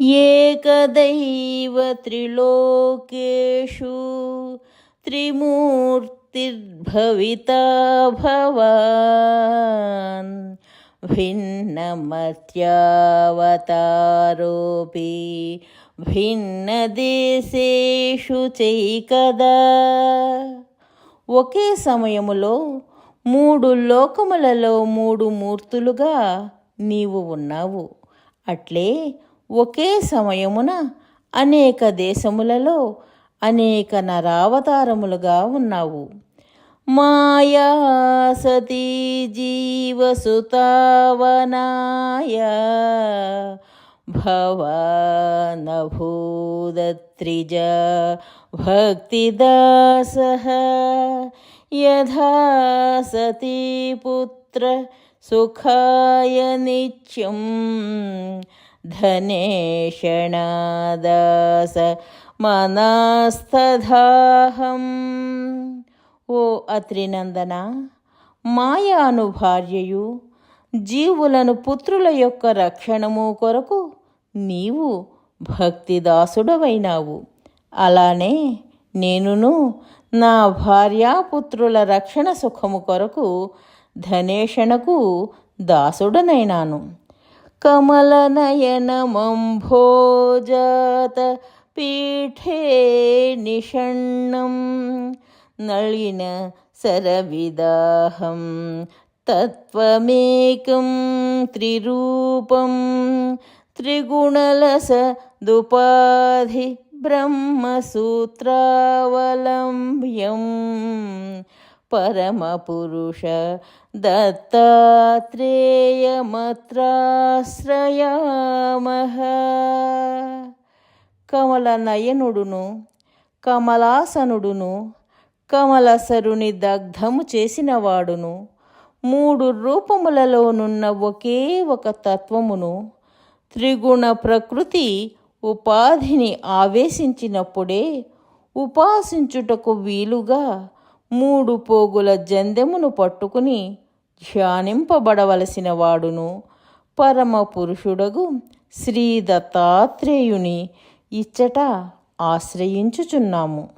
ఏకదైవ త్రిలోకేషు త్రిమూర్తిర్భవితా భవాన్ భిన్నమత్యావతారోపి భిన్నదేశేషు చైకదా ఒకే సమయములో మూడు లోకములలో మూడు మూర్తులుగా నీవు ఉన్నావు. అట్లే ఒకే సమయమున అనేక దేశములలో అనేక నరావతారములుగా ఉన్నావు. మాయా సతీ జీవసుతావనాయ భవానభూదత్రిజ భక్తిదాస యథా సతీ పుత్ర సుఖాయ నిత్యం ధనేషణాదాస మనస్తధాహం ఓ అత్రినందన మాయాను భార్యయు జీవులను పుత్రుల యొక్క రక్షణము కొరకు నీవు భక్తిదాసుడవైనావు. అలానే నేనును నా భార్యాపుత్రుల రక్షణ సుఖము కొరకు ధనేషణకు దాసుడనైనాను. കമലനയനമംഭോജാത പീഠേ നിഷണ്ണം നളിന സരവിദാഹം തത്വമേകം ത്രിരൂപം ത്രിഗുണലസ ദുപാധി ബ്രഹ്മസൂത്രാവലംബ്യം పరమపురుష దత్తాత్రేయమత్రాశ్రయామహ. కమల నయనుడును కమలాసనుడును కమలసరుని దగ్ధము చేసినవాడును. మూడు రూపములలోనున్న ఒకే ఒక తత్వమును త్రిగుణ ప్రకృతి ఉపాధిని ఆవేశించినప్పుడే ఉపాసించుటకు వీలుగా మూడు పోగుల జందెమును పట్టుకుని ధ్యానింపబడవలసిన వాడును. పరమపురుషుడగు శ్రీ దత్తాత్రేయుని ఇచ్చట ఆశ్రయించుచున్నాము.